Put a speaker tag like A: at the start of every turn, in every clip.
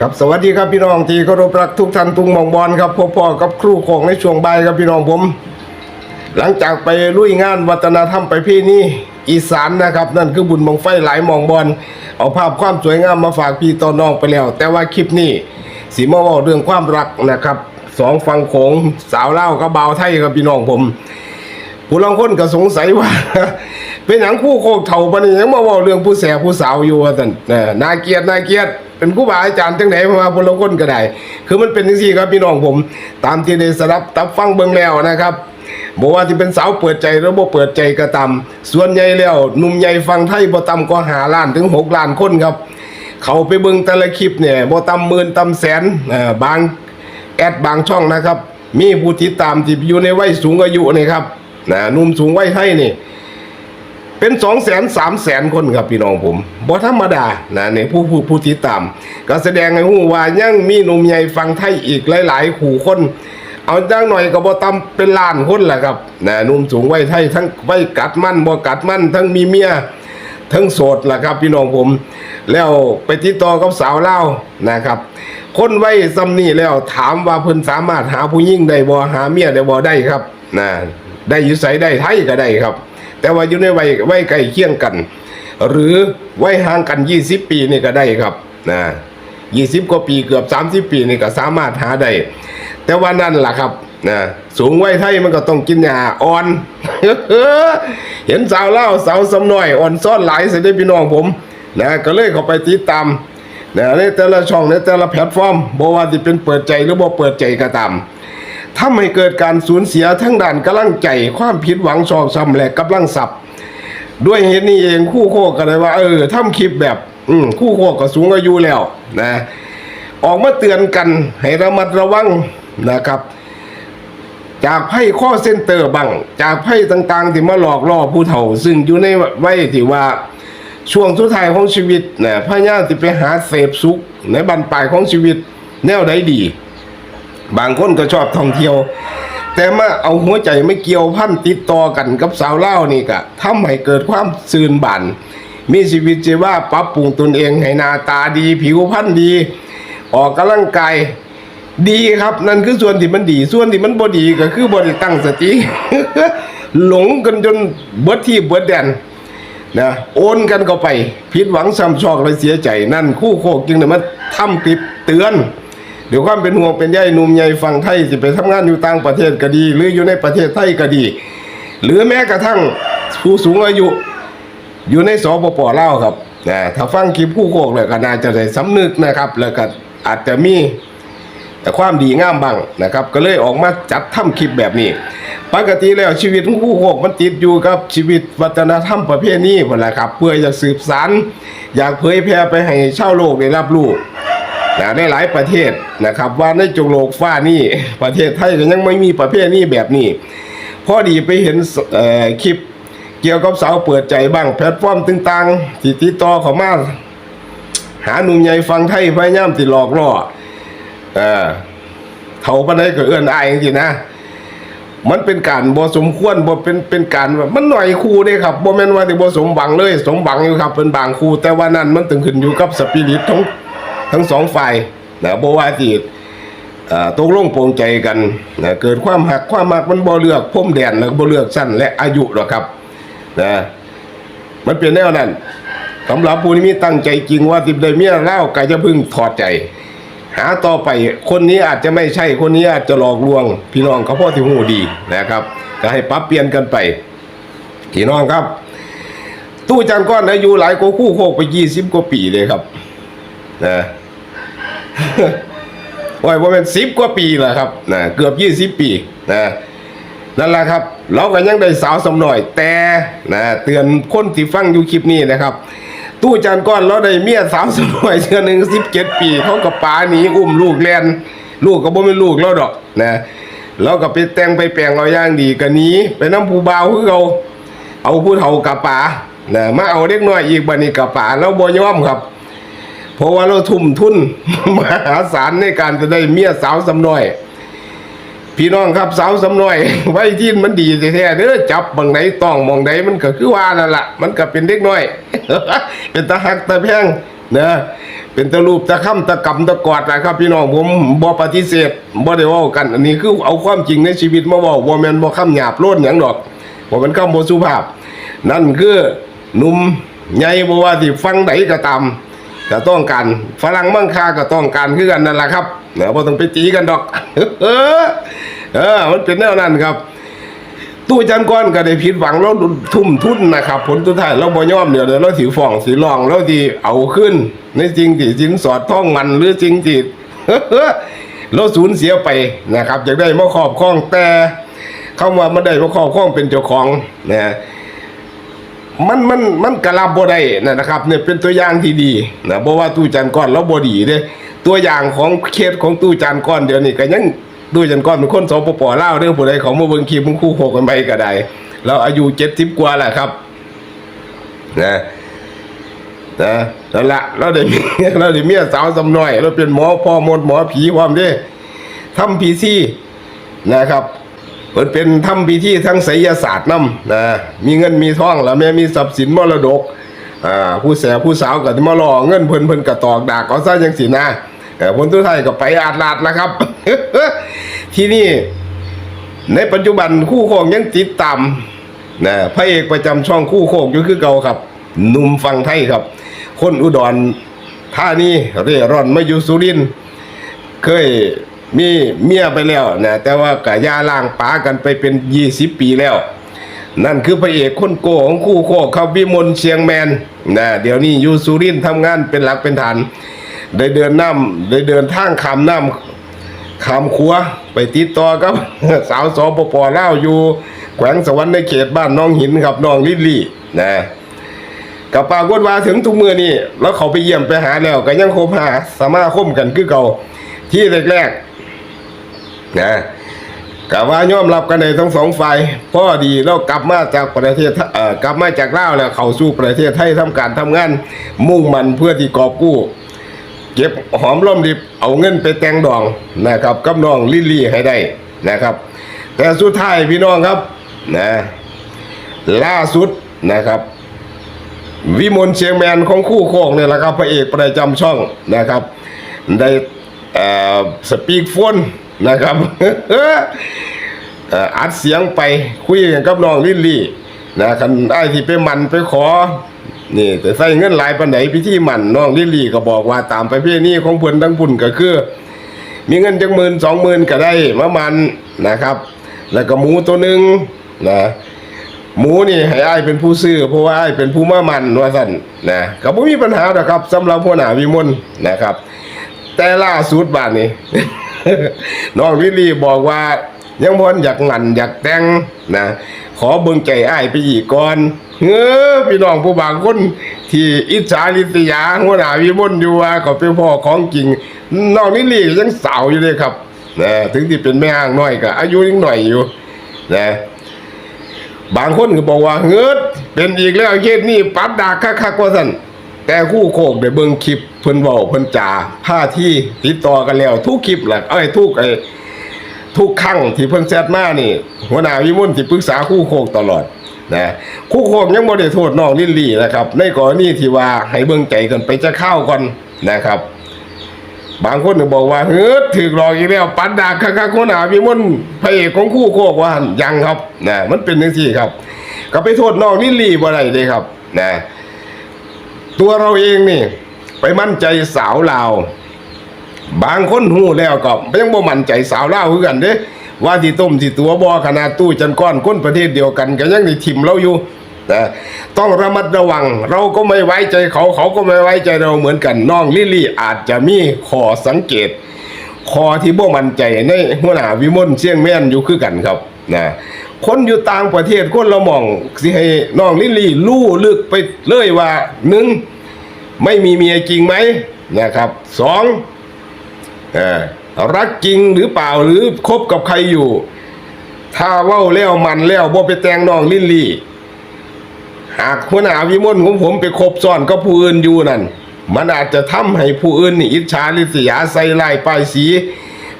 A: ครับสวัสดีครับพี่น้องที่เคารพรักทุกท่านทุกมองบอลครับพ่อพ่อกับครูของในช่วงบ่ายครับพี่น้องผม หลังจากไปลุยงานวัฒนธรรมไปพี่นี่อีสานนะครับ นั่นคือบุญมองไฟหลายมองบอลเอาภาพความสวยงามมาฝากพี่ต่อน้องไปแล้ว แต่ว่าคลิปนี้สีมาว่าเรื่องความรักนะครับสองฝั่งโขงสาวเล่ากับบ่าวไทยครับพี่น้องผมผู้ลางคนก็สงสัยว่า เป็นหนังคู่โคกเถ่าปานนี้ยังมาว่าเรื่องผู้แสบผู้สาวอยู่ว่าซั่นน่าเกลียดน่าเกลียด เป็นผู้บาอาจารย์จังไหนมาผู้ลงคนก็ได้คือมันเป็นจังซี่ครับพี่น้องผม ตามที่ได้สดับตับฟังเบิ่งแล้วนะครับบอกว่าที่เป็นสาวเปิดใจหรือบ่เปิดใจก็ตามส่วนใหญ่แล้วหนุ่มใหญ่ฟังไทยบ่ต่ำกว่าล้านถึง6ล้านคนครับ เขาไปเบิ่งแต่ละคลิปเนี่ยบ่ต่ำหมื่นต่ำแสนบางแอดบางช่องนะครับ มีผู้ติดตามที่อยู่ในวัยสูงอายุนี่ครับนะหนุ่มสูงวัยไทยนี่ เป็นสองแสนสามแสนคนครับพี่น้องผมบ่ธรรมดานะในผู้ผู้ผู้ติดตามก็แสดงให้หูว่ายังมีหนุ่มใหญ่ฟังไทยอีกหลายๆขู่คน เอาจ้างหน่อยก็บ่ต่ำเป็นล้านคนแหละครับนะหนุ่มสูงไวัยไทยทั้งไวัยกัดมั่นบ่กัดมั่นทั้งมีเมียทั้งโสดล่ะครับพี่น้องผม แล้วไปติดต่อกับสาวเล่านะครับ คนไว้ซ้ำนี่แล้วถามว่าเพิ่นสามารถหาผู้หญิงได้บ่หาเมียได้บ่ได้ครับนะได้อยู่ไสได้ไทยก็ได้ครับ แต่ว่าอยู่ในวัยวัยใกล้เคียงกัน หรือวัยห่างกัน 20 ปีนี่ก็ได้ครับนะ20กว่าปีเกือบ30ปีนี่ก็สามารถหาได้แต่ว่านั่นแหละครับนะสูงวัยไทยมันก็ต้องกินยาอ่อน เห็นสาวเล่าสาวสำน้อยอ่อนซ่อนหลายเสียได้พี่น้องผมนะก็เลยเข้าไปติดตามนะในแต่ละช่องในแต่ละแพลตฟอร์มบอกว่าจะเป็นเปิดใจหรือบ่เปิดใจก็ตาม ทำให้เกิดการสูญเสียทั้งด้านกำลังใจ ความผิดหวังชอกช้ำและกำลังสับด้วยเหตุนี้เองคู่โคกก็เลยว่า เออทำคลิปแบบ อืมคู่โคกก็สูงอายุแล้วนะออกมาเตือนกันให้ระมัดระวังนะครับ จากไพ่ข้อเส้นเตอร์บังจากไพ่ต่างๆ ที่มาหลอกล่อผู้เฒ่า ซึ่งอยู่ในวัยที่ว่าช่วงสุดท้ายของชีวิตนะพญาที่ไปหาเสพสุขในบันปลายของชีวิตแนวใดดี บางคนก็ชอบท่องเที่ยว แต่มาเอาหัวใจไม่เกี่ยวพันติดต่อกันกับสาวเล่านี่ก็ทำให้เกิดความซื่นบานมีชีวิตชีว่าปรับปรุงตนเองให้หน้าตาดี ผิวพรรณดี ออกกำลังกายดีครับ นั่นคือส่วนที่มันดี ส่วนที่มันบ่ดีก็คือบ่ได้ตั้งสติหลงกันจนเบิดที่เบิดแดนนะโอนกันเข้าไป ผิดหวังซ้ำชอกและเสียใจ นั่นคู่โคกจึงได้มาทำคลิปเตือน เดี๋ยวความเป็นห่วงเป็นใยหนุ่มใหญ่ฝั่งไทยสิไปทำงานอยู่ต่างประเทศก็ดี หรืออยู่ในประเทศไทยก็ดี หรือแม้กระทั่งผู้สูงอายุ อยู่ในสปปลาวครับนะถ้าฟังคลิปผู้โคกเลยก็น่าจะได้สำนึกนะครับ แล้วก็อาจจะมีแต่ความดีงามบ้างนะครับ ก็เลยออกมาจัดทำคลิปแบบนี้ ปกติแล้วชีวิตของผู้โคกมันติดอยู่กับชีวิตวัฒนธรรมประเภทนี้หมดแหละครับ เพื่อจะสืบสานอยากเผยแพร่ไปให้ชาวโลกได้รับรู้ นะในหลายประเทศนะครับ ว่าในจุโลกฟ้านี่ประเทศไทยยังไม่มีประเภทนี้แบบนี้พอดีไปเห็นคลิปเกี่ยวกับสาวเปิดใจบ้างแพลตฟอร์มต่างๆที่ติดต่อเข้ามาหาหนุ่มใหญ่ฟังไทยพยายามติหลอกล่อเออเท่าปานใดก็เอื้อนอายจริงๆนะมันเป็นการบ่สมควรบ่เป็นเป็นการมันหน่อยครูเด้ครับบ่แม่นว่าสิบ่สมหวังเลย สมหวังอยู่ครับเป็นบางครูแต่ว่านั่นมันถึงขึ้นอยู่กับสปิริตทั้ง ทั้งสองฝ่ายนะบ่ว่าสิตกลงโปรงใจกันนะเกิดความหักความมักมันบ่เลือกพรมแดนแล้วบ่เลือกสั้นและอายุหรอกครับนะมันเป็นแนวนั้นสำหรับผู้ที่มีตั้งใจจริงว่าสิได้เมียเล่าก็จะพึ่งถอดใจ หาต่อไปคนนี้อาจจะไม่ใช่คนนี้อาจจะหลอกลวง พี่น้องเขาพ่อที่หูดีนะครับก็ให้ปรับเปลี่ยนกันไปพี่น้องครับ ตู้จานก้อนอายุหลายกว่าคู่โคกไปยี่สิบกว่าปีเลยครับนะ ว่าว่าเป็นสิบกว่าปีแล้วครับนะเกือบยี่สิบปีนะนั่นแหละครับ เราก็ยังได้สาวสำหน่อย แต่นะเตือนคนที่ฟังอยู่คลิปนี้นะครับ ตู้จานก้อนเราได้เมียสาวสมัยเชือหนึ่งสิบเจ็ดปีเขากับป๋าหนีอุ้มลูกแลนลูกก็บ่เป็นลูกเราดอกนะเราก็ไปแต่งไปแปลงเอาย่างดีกันนี้ไปน้ำผู้บ่าวคือเขาเอาผู้เฒ่ากับป๋านะมาเอาเด็กน้อยอีกบัดนี้กับป๋าเราบ่ยอมครับ เพราะว่าเราทุ่มทุนมหาศาลในการจะได้เมียสาวสำน้อย พี่น้องครับสาวสำน้อย ไว้ที่มันดีแท้ๆเด้อจับบางไหนต้องมองไหนมันก็คือว่านั่นละมันก็เป็นเด็กน้อย เป็นตาหักตาแพงนะเป็นตะรูปตะค่ำตะกำตะกอดนะครับ พี่น้องผมบ่ปฏิเสธบ่ได้ว้ากัน อันนี้คือเอาความจริงในชีวิตมาเว้าบ่แมนบ่คำหยาบโลนหยังดอกบ่เป็นคำบ่สุภาพ นั่นคือหนุ่มใหญ่บ่ว่าสิฟังใดก็ตาม ก็ต้องการฝรั่งมั่งค่าก็ต้องการคือกันนั่นแหละครับเนาะบ่ต้องไปตีกันดอก เออ เออ มันเป็นแนวนั้นครับ ตู้จันก้อนก็ได้ผิดหวังแล้วทุ่มทุนนะครับ ผลสุดท้ายเราบ่ยอมเดี๋ยวเดี๋ยวเราถือฟองสีรองแล้วที่เอาขึ้น ในจริงที่สินสอดท่องมันหรือจริงที่เราสูญเสียไปนะครับอยากได้มาครอบครองแต่เข้ามาไม่ได้มาครอบครองเป็นเจ้าของนะ มันมันมันกระลับบ่ได้นะครับเนี่ยเป็นตัวอย่างที่ดีนะเพราะว่าตู้จันก้อนเราบ่ดีเด้ตัวอย่างของเคสของตู้จันก้อนเดี๋ยวนี้ก็ยังตู้จันก้อนเป็นคนสปปลาวเรื่องผู้ใดของมาเบิ่งคลิปมึงคู่โคกันไปก็ได้เราอายุ70กว่าแหล้วครับนะนะนั่นละเราได้เมีเราได้เมียสาวสำน้อย เราเป็นหมอพ่อมดหมอผีความเด้ทำพีซีนะครับ เปิดเป็นทำพิธีทั้งไสยศาสตร์นํนะมีเงินมีทองแล้วแม่มีทรัพย์สินมรดกอ่าผู้แสผู้สาวก็มาล่อเงินเพิ่นเพิ่นก็ตอกดากเอาซะจังสินะเออผลทุกท้ายก็ไปอาดลาดแล้วครับ ที่นี่ในปัจจุบันคู่โคงยังติดตามนะพระเอกประจำช่องคู่โคงอยู่คือเก่าครับหนุ่มฟังไทยครับ คนอุดรท่านี้เร่ร่อนมาอยู่สุรินทร์เคย มีเมียไปแล้วนะแต่ว่ากะยาล่างป๋ากันไปเป็นยี่สิบปีแล้ว นั่นคือพระเอกคนโกของคู่โคกครับวิมลเชียงแมนนะเดี๋ยวนี้อยู่สุรินทร์ทำงานเป็นหลักเป็นฐาน ได้เดินน้ำได้เดินทางขามน้ำขามขัวไปติดต่อกับสาวสปปเล่าอยู่ แขวงสวรรค์ในเขตบ้านน้องหินครับน้องลิลลี่นะกับปากฏว่าถึงทุกมือนี่แล้วเขาไปเยี่ยมไปหาแล้วก็ยังคบหาสมาคมกันคือเก่าที่แรกๆ นะกะว่ายอมรับกันในทั้งสองฝ่ายพ่อดีแล้วกลับมาจากประเทศเอ่อกลับมาจากลาวแล้วเข้าสู่ประเทศไทยทำการทำงาน มุ่งมันเพื่อที่กอบกู้ เก็บหอมรอมริบเอาเงินไปแต่งดองนะครับกับน้องลิลลี่ให้ได้นะครับ แต่สุดท้ายพี่น้องครับนะล่าสุดนะครับวิมลเชียงแมนของคู่โคกเนี่ยแหละครับพระเอกประจำช่องนะครับ ได้เอ่อสปีกโฟน นะครับ อัดเสียงไปคุยกันกับน้องลิลลี่นะคันไอ้ที่ไปมันไปขอ นี่แต่ใส่เงินหลายปันไหนพิธีมันน้องลิลลี่ก็บอกว่าตามไประเพณีของเพิ่นทั้งพุ่นก็คือ มีเงินจักหมื่นสองหมื่นก็ได้มามันนะครับ แล้วก็หมูตัวหนึ่งนะหมูนี่ให้อ้ายเป็นผู้ซื้อเพราะว่าอ้ายเป็นผู้มามันว่าสั่นนะก็บ่มีปัญหาหรอกครับสำหรับหัวหนาวิมลนะครับ แต่ล่าสุดบาดนี้ น้องลิลลี่บอกว่า ยังพอนอยากงันอยากแต่งนะขอเบิ่งใจอ้ายไปอีกก่อนเฮ้อพี่น้องผู้บางคนที่อิจฉาลิษยาหัวหน้าวิมลอยู่ว่าเขาเป็นพ่อของจริงน้องลิลลี่ยังสาวอยู่เลยครับนะถึงที่เป็นแม่ห้างน้อยก็อายุยังหน่อยอยู่นะบางคนก็บอกว่าเงืดเป็นอีกแล้วเคสนี้ปัดดากคักๆว่าสั่น แต่คู่โคกได้เบิ่งคลิปเพิ่นเว้าเพิ่นจาผ้าที่ติดต่อกันแล้ว ทุกคลิปแหละเอ้ยทุกไอ้ทุกครั้งที่เพิ่นแชทมานี่ หัวหน้าวิมลที่ปรึกษาคู่โคกตลอดนะคู่โคกยังบ่ได้โทษน้องลิลลี่นะครับ ในกรณีที่ว่าให้เบิ่งใจกันไปจะเข้าก่อนนะครับ บางคนบอกว่าเฮ้ยถือหลอกอีกแล้วปัดดากคักๆคนหาพี่มนพระเอกของคู่โคกว่ายังครับนะมันเป็นจังซี่ครับ ก็ไปโทษน้องนิลลี่บ่ได้เลยครับนะ ตัวเราเองนี่ ไปมั่นใจสาวลาวบางคนหูแล้วก็ยังบ่มั่นใจสาวลาวคือกันเด้ว่าที่ต้มที่ตัวบ่ขนาดตู้จันก้อนคนประเทศเดียวกันก็ยังได้ทิมเราอยู่นะต้องระมัดระวัง เราก็ไม่ไว้ใจเขาเขาก็ไม่ไว้ใจเราเหมือนกันน้องลิลี่อาจจะมีข้อสังเกตคอที่บ่มั่นใจในหัวหน้าวิมลเสียงแม่นอยู่คือกันครับนะ คนอยู่ต่างประเทศคนเรามองสิให้น้องลิลลี่รู้ลึกไปเลยว่าหนึ่งไม่มีเมียจริงไหมนะครับสองอรักจริงหรือเปล่าหรือคบกับใครอยู่ ถ้าเว้าแล้วมันแล้วบ่ไปแต่งน้องลิลลี่ หากหัวหน้าวิมลของผมไปคบซ้อนกับผู้อื่นอยู่นั่น มันอาจจะทำให้ผู้อื่นนี่อิจฉาริษยาใส่ลายป้ายสี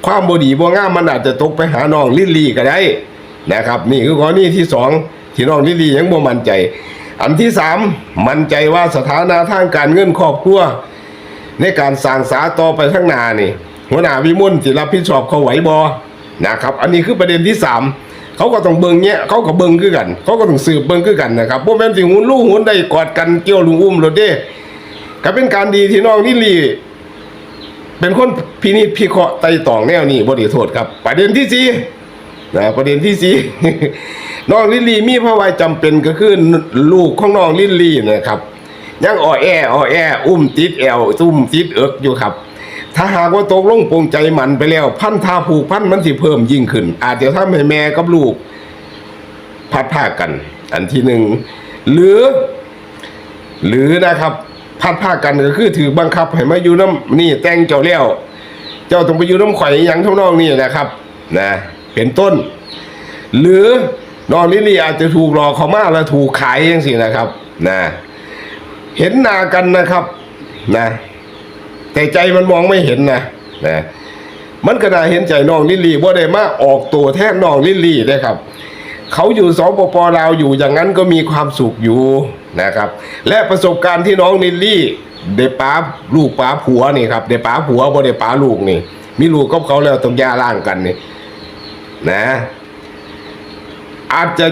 A: ความบดีบ่งามมันอาจจะตกไปหาน้องลิลลี่ก็ได้ นะครับ นี่คือกรณีที่สองที่น้องลิลลี่ยังบ่มั่นใจ อันที่สามมั่นใจว่าสถานะทางการเงินครอบครัวในการสร้างสาต่อไปข้างหน้านี่หัวหน้าวิมลสิรับผิดชอบเขาไหวบอนะครับ อันนี้คือประเด็นที่สามเขาก็ต้องเบิ่งเนี้ยเขาก็เบิ่งคือกัน เขาก็ต้องสืบเบิ่งคือกันนะครับพวกแม่นสิหุ่นลู่หุ่นได้กอดกันเกี่ยวลุงอุ้มรถเด้ก็เป็นการดีที่น้องนิลลีเป็นคนพินิจพิเคราะห์ไต่ตองแนวนี้บไดีโทษครับ ประเด็นที่สี่ นะประเด็นที่สี่ น้องลิลลี่มีภาวะจำเป็นก็คือลูกของน้องลิลลี่นะครับยังอ่อแออ่อแอ อุ้มติดแอวอุ้มติดเอิกอยู่ครับ ถ้าหากว่าตกลงปรงใจมันไปแล้ว พันธาผูกพันมันสิเพิ่มยิ่งขึ้น อาจจะทำให้แม่กับลูกพัดพรากัน อันที่หนึ่งหรือ หรือนะครับ พัดพรากันก็คือถือบังคับให้มาอยู่น้ำนี่แต่งเจ้าเลี้ยวเจ้าต้องไปอยู่น้ำข่อยอย่างเท่านองนี่นะครับ นะ เป็นต้น หรือน้องลิลลี่อาจจะถูกหลอกเขามากแล้วถูกขายอยังสินะครับนะเห็นหน้ากันนะครับนะแต่ใจมันมองไม่เห็นนะนะมันก็น่าเห็นใจน้องลิลลี่ว่าได้มาออกตัวแทนน้องลิลลี่นะครับ เขาอยู่สปปลาวอยู่อย่างนั้นก็มีความสุขอยู่นะครับ และประสบการณ์ที่น้องลิลลี่ได้ป้าลูกป้าผัวนี่ครับได้ป้าผัวบ่ได้ป้าลูกนี่ มีลูกกับเขาแล้วต้องหย่าร่างกันนี่ นะ อาจจะ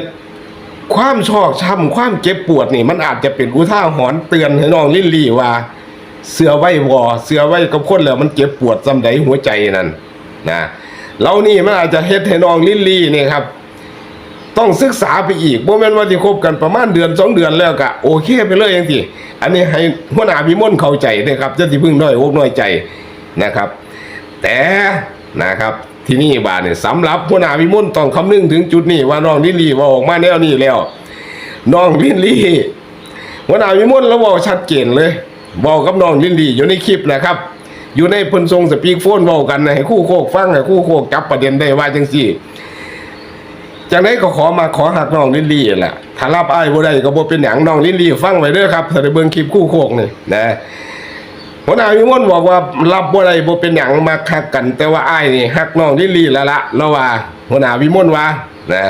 A: ความชอกช้ำความเจ็บปวดนี่ มันอาจจะเป็นอุทาหรณ์เตือนให้น้องลิลลี่ว่า เสือไว้วอเสือไว้กับคนแล้วมันเจ็บปวดจำใดหัวใจนั่นนะเรานี่มันอาจจะเฮ็ดให้น้องลิลลี่นี่ครับ ต้องศึกษาไปอีกบ่แม่นว่าที่คบกันประมาณเดือนสองเดือนแล้วก็โอเคไปเลยอย่างที่อันนี้ให้หัวหน้าพิมลเข้าใจนะครับจะที่พึ่งน้อยอกน้อยใจนะครับ แต่นะครับ ที่นี่บาดเนี่ยสำหรับหัวหน้าพิมลต้องคำนึงถึงจุดนี้ว่าน้องลิลลี่ว่าออกมาแนวนี้แล้วน้องลิลลี่หัวหน้าพิมลแล้วบอกชัดเจนเลยบอกกับน้องลิลลี่อยู่ในคลิปนะครับ อยู่ในพนทรงสปีกโฟนเว้ากันนะให้คู่โคกฟังให้คู่โคกจับประเด็นได้ว่าจังซี่จากนั้นก็ขอมาขอหักน้องลิลลี่แหละถ้ารับอ้ายบ่ได้ก็บ่เป็นหยังน้องลิลลี่ฟังไว้เด้อครับถ้าได้เบิ่งคลิปคู่โคกนี่นะ หัวหน้าวิมลบอกว่ารับบ่ได้บ่เป็นหยังมาคักกัน แต่ว่าอ้ายนี่ฮักน้องลิลลี่ล้วละแล้วว่าหัวหน้าวิมลว่านะ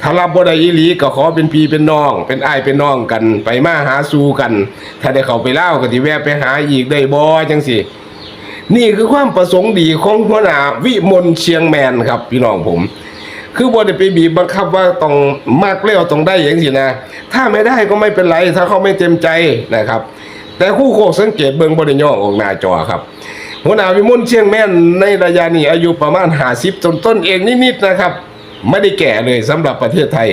A: ถ้ารับบ่ได้อีหลีก็ขอเป็นพี่เป็นน้อง เป็นอ้ายเป็นน้องกัน ไปมาหาสู่กัน ถ้าได้เข้าไปเล่าก็สิแวะไปหาอีกได้บ่จังซี่นี่คือความประสงค์ดีของหัวหน้าวิมลเชียงแมนครับพี่น้องผม คือบ่ได้ไปบีบบังคับว่าต้องมากเร็วต้องได้อย่างสินะ ถ้าไม่ได้ก็ไม่เป็นไร ถ้าเขาไม่เต็มใจนะครับ แต่คู่โคกสังเกตเบิ่งบ่ได้ย่อออกหน้าจอครับหัวหน้าวิมุลเชียงแม่นในระยะนี้อายุประมาณ50ต้นต้นเองนิดๆนะครับ ไม่ได้แก่เลยสำหรับประเทศไทย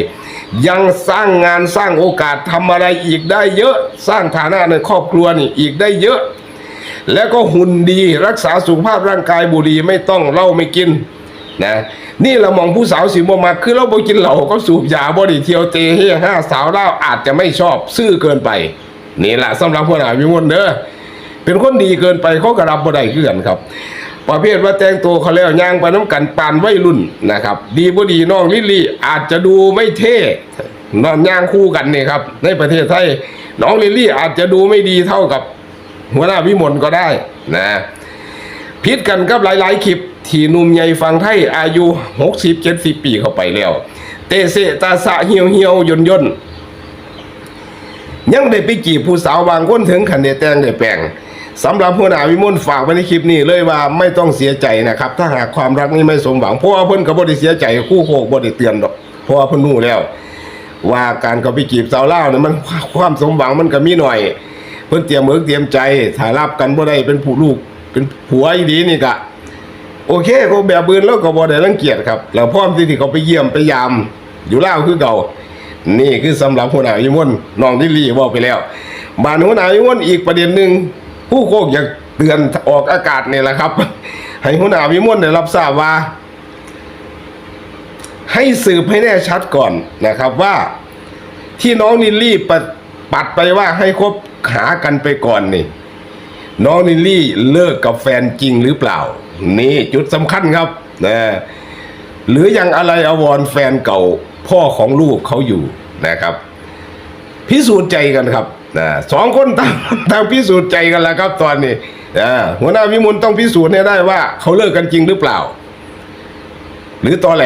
A: ยังสร้างงานสร้างโอกาสทำอะไรอีกได้เยอะ สร้างฐานะในครอบครัวนี่อีกได้เยอะ แล้วก็หุ่นดีรักษาสุขภาพร่างกายบุรีไม่ต้องเหล้าไม่กินนะนี่เรามองผู้สาวสิบมาคือเราบ่กินเหล้าก็สูบยาบ่ได้เที่ยวเตะเฮห้าสาวเล้าอาจจะไม่ชอบซื่อเกินไป นี่แหละสำหรับพวกเราวิมลเด้อเป็นคนดีเกินไปเขาก็รับบ่ได้คือกันครับประเภทว่าแต่งตัวเขาแล้วย่างไปน้ำกันปานวัยรุ่นนะครับ ดีบ่ดีน้องลิลี่อาจจะดูไม่เท่นอนย่างคู่กันนี่ครับ ในประเทศไทยน้องลิลี่อาจจะดูไม่ดีเท่ากับ หัวหน้าวิมลก็ได้นะพิดกันกับหลาย ๆ คลิป ที่นุ่มใหญ่ฟังไทยอายุหกสิบเจ็ดสิบปีเข้าไปแล้ว เตเสตาสะเหี่ยวเหี่ยวยนยน ยังได้ไปจีบผู้สาวบางคนถึงขันเดแต่งได้แปลงสำหรับหัวหนาวิมลฝากไว้ในคลิปนี้เลยว่าไม่ต้องเสียใจนะครับ ถ้าหากความรักนี้ไม่สมหวังเพราะว่าเพิ่นก็บ่ได้เสียใจคู่โคกบ่ได้เตือนดอกเพราะว่าเพิ่นรู้แล้ว ว่าการก็ไปจีบสาวเล่าเนี่ยมันความสมหวังมันก็มีหน่อย เพิ่นเตรียมเมือเตรียมใจถ้ายรับกันบ่ได้เป็นผู้ลูกเป็นผัวอีดีนี่ก็โอเคก็แบบบืนแล้วก็บ่ได้รังเกียจครับแล้วพร้อมที่ที่เขาไปเยี่ยมไปยามอยู่เล่าคือเก่า นี่คือสำหรับหัวหน้าวิมลน้องดิลลี่บอกไปแล้วบานหัวหน้าวิมลอีกประเด็นหนึ่งผู้โคกอยากเตือนออกอากาศนี่แหละครับ ให้หัวหน้าวิมลได้รับทราบว่า ให้สืบให้แน่ชัดก่อนนะครับว่า ที่น้องนิลลี่ปัดปัดไปว่าให้คบหากันไปก่อนนี่ น้องนิลลี่เลิกกับแฟนจริงหรือเปล่า นี่จุดสำคัญครับนะหรือยังอะไรอววรแฟนเก่า พ่อของลูกเขาอยู่นะครับ พิสูจน์ใจกันครับนะสองคนต่างต่างพิสูจน์ใจกันแล้วครับตอนนี้นะหัวหน้าวิมุลต้องพิสูจน์ให้ได้ว่าเขาเลิกกันจริงหรือเปล่า หรือตอแหล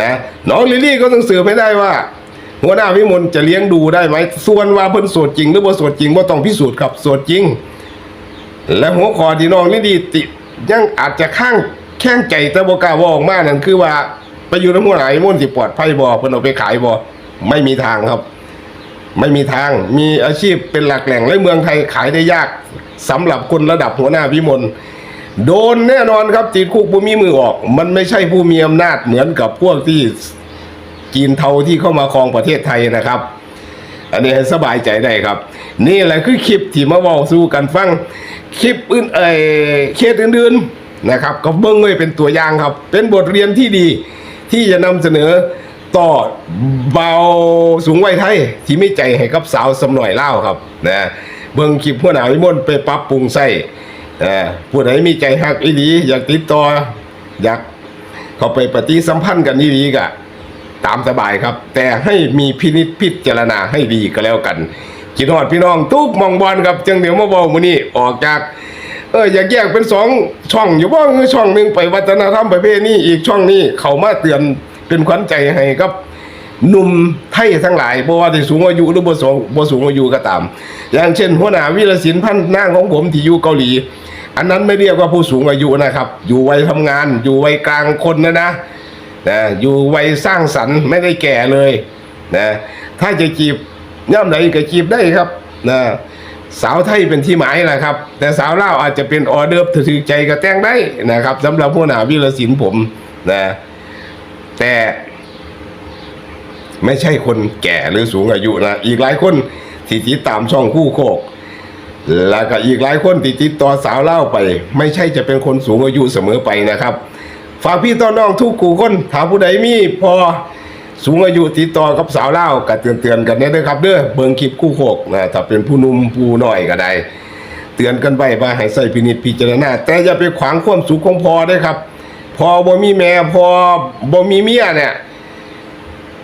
A: นะน้องลิลลี่ก็ต้องสืบให้ได้ว่า หัวหน้าวิมลจะเลี้ยงดูได้ไหมส่วนว่าเพิ่นโสดจริง หรือบ่โสดจริงบ่ต้องพิสูจน์ครับโสดจริง และหัวคอที่น้องนี่ดีติยังอาจจะข้างแข้งใจแต่บ่กล้าว่าออกมานั่นคือว่า ไปอยู่น้ำหัวไหนมุ่นสิปลอดภัยบ่เพิ่นเอาไปขายบ่ไม่มีทางครับ ไม่มีทางมีอาชีพเป็นหลักแหล่งและเมืองไทยขายได้ยากสำหรับคนระดับหัวหน้าวิมลโดนแน่นอนครับติดคุกบ่มีมือออก มันไม่ใช่ผู้มีอำนาจเหมือนกับพวกที่จีนเทาที่เข้ามาครองประเทศไทยนะครับ อันนี้ให้สบายใจได้ครับ นี่แหละคือคลิปที่มาเว้าสู่กันฟังคลิปอื่นเอ่ยเคสอื่นๆนะครับ ก็เบิ้งไว้เป็นตัวอย่างครับ เป็นบทเรียนที่ดี ที่จะนำเสนอต่อเบาสูงวัยไทย ที่ไม่ใจให้กับสาวสำหน่อยเล่าครับนะเบิ้งคลิปหัวหน้าวิมลไปปรับปรุงใส่นะผู้ใดมีใจหักอีดีอยากติดต่ออยากเข้าไปปฏิสัมพันธ์กันอีดีกะตามสบายครับ แต่ให้มีพินิจพิจารณาให้ดีก็แล้วกันกินฮอดพี่น้องทุกมองบอลครับจังเดี๋ยวมาบอกมื้อนี้ออกจาก อออยากแยกเป็นสองช่องอยู่บ้างช่องหนึ่งไปวัฒนธรรมประเพณีอีกช่องนี้เขามาเตือนเป็นขวัญใจให้กับหนุ่มไทยทั้งหลายบ่ว่าจะสูงอายุหรือบ่สูงบ่สูงอายุก็ตาม อย่างเช่นหัวหน้าวิรศิลป์พันนางของผมที่อยู่เกาหลี อันนั้นไม่เรียกว่าผู้สูงอายุนะครับ อยู่วัยทำงาน อยู่วัยกลางคนนะนะนะอยู่วัยสร้างสรรค์ไม่ได้แก่เลยนะถ้าจะจีบย่ำไหนก็จีบได้ครับนะ สาวไทยเป็นที่หมายแหละครับ แต่สาวลาวอาจจะเป็นออเดิร์ฟถือใจก็แต่งได้นะครับสำหรับผู้หนาวิรศิลป์ผมนะแต่ไม่ใช่คนแก่หรือสูงอายุนะอีกหลายคนที่ติดตามช่องคู่โคก แล้วก็อีกหลายคนที่ติดต่อสาวเล่าไป ไม่ใช่จะเป็นคนสูงอายุเสมอไปนะครับ ฝากพี่ต้อนน้องทุกคู่คนถ้าผู้ใดมีพอ สูงอายุติดต่อกับสาวเล่าก็เตือนเตือนกันได้ด้วยครับเด้อเบิ่งคลิปคู่โคกนะถ้าเป็นผู้หนุ่มผู้น้อยก็ได้ เตือนกันไปว่าให้ใส่พินิจพิจารณาแต่อย่าไปขวางความสุขของพอได้ครับ พอบ่มีแม่พอบ่มีเมียเนี่ย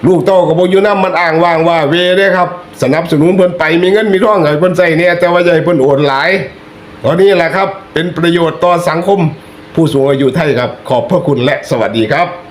A: ลูกเต้าก็บ่อยู่นํมันอ้างว่างว่าเวเด้ครับ สนับสนุนเพิ่นไปมีเงินมีทองให้เพิ่นใช้เนี่ยแต่ว่าอย่าให้เพิ่นโอนหลายตอนนี้แหละครับเป็นประโยชน์ต่อสังคมผู้สูงอายุไทยครับ ขอบพระคุณและสวัสดีครับ